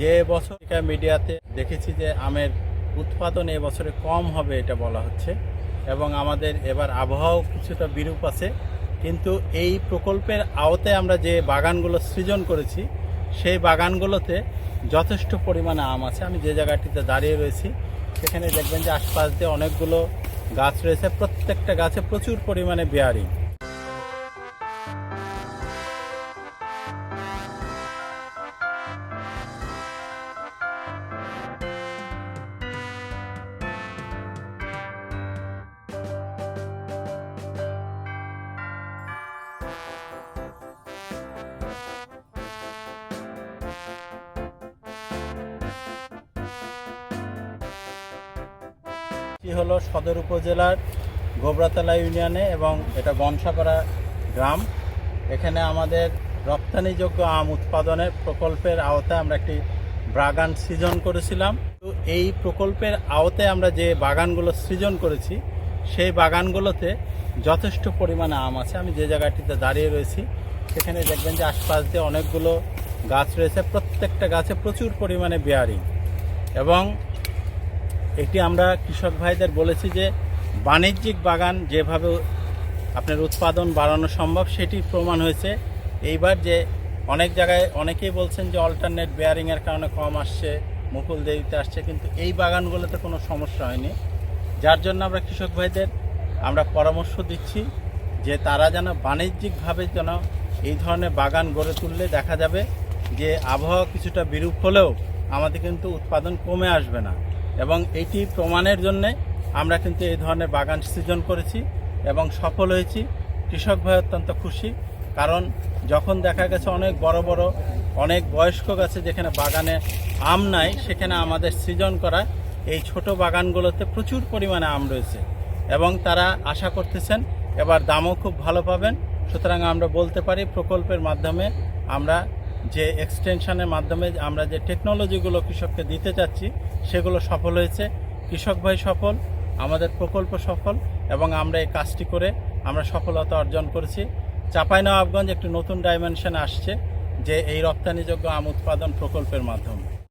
যে বছর মিডিয়াতে দেখেছি যে আমের উৎপাদন এবছরে কম হবে এটা বলা হচ্ছে এবং আমাদের এবার আবহাওয়াও কিছুটা বিরূপ আছে। কিন্তু এই প্রকল্পের আওতে আমরা যে বাগানগুলো সৃজন করেছি, সেই বাগানগুলোতে যথেষ্ট পরিমাণে আম আছে। আমি যে জায়গাটিতে দাঁড়িয়ে রয়েছি, সেখানে দেখবেন যে আশপাশ দিয়ে অনেকগুলো গাছ রয়েছে। প্রত্যেকটা গাছে প্রচুর পরিমাণে বেয়ারিং। এটি হলো সদর উপজেলার গোবরাতলা ইউনিয়নে এবং এটা বনসাপাড়া গ্রাম। এখানে আমাদের রপ্তানিযোগ্য আম উৎপাদনের প্রকল্পের আওতায় আমরা একটি বাগান সৃজন করেছিলাম। তো এই প্রকল্পের আওতায় আমরা যে বাগানগুলো সৃজন করেছি, সেই বাগানগুলোতে যথেষ্ট পরিমাণে আম আছে। আমি যে জায়গাটিতে দাঁড়িয়ে রয়েছি, সেখানে দেখবেন যে আশপাশ দিয়ে অনেকগুলো গাছ রয়েছে। প্রত্যেকটা গাছে প্রচুর পরিমাণে বেয়ারিং এবং এটি আমরা কৃষক ভাইদের বলেছি যে বাণিজ্যিক বাগান যেভাবে আপনার উৎপাদন বাড়ানো সম্ভব, সেটি প্রমাণ হয়েছে। এইবার যে অনেক জায়গায় অনেকেই বলছেন যে অল্টারনেট বেয়ারিংয়ের কারণে কম আসছে, মুকুল দেরিতে আসছে, কিন্তু এই বাগানগুলোতে কোনো সমস্যা হয়নি। যার জন্য আমরা কৃষক ভাইদের আমরা পরামর্শ দিচ্ছি যে তারা যেন বাণিজ্যিকভাবে যেন এই ধরনের বাগান গড়ে তুললে দেখা যাবে যে আবহাওয়া কিছুটা বিরূপ হলেও আমাদের কিন্তু উৎপাদন কমে আসবে না। এবং এটি প্রমাণের জন্যে আমরা কিন্তু এই ধরনের বাগান সৃজন করেছি এবং সফল হয়েছি। কৃষক ভাই অত্যন্ত খুশি, কারণ যখন দেখা গেছে অনেক বড় বড়, অনেক বয়স্ক গাছে যেখানে বাগানে আম নাই, সেখানে আমাদের সৃজন করা এই ছোট বাগানগুলোতে প্রচুর পরিমাণে আম রয়েছে এবং তারা আশা করতেছেন এবার দামও খুব ভালো পাবেন। সুতরাং আমরা বলতে পারি প্রকল্পের মাধ্যমে আমরা যে এক্সটেনশনের মাধ্যমে আমরা যে টেকনোলজিগুলো কৃষককে দিতে চাচ্ছি, সেগুলো সফল হয়েছে। কৃষক ভাই সফল, আমাদের প্রকল্প সফল, এবং আমরা এই কাজটি করে আমরা সফলতা অর্জন করেছি। চাঁপাইনবাবগঞ্জ একটি নতুন ডাইমেনশন আসছে, যে এই রপ্তানিযোগ্য আম উৎপাদন প্রকল্পের মাধ্যমে।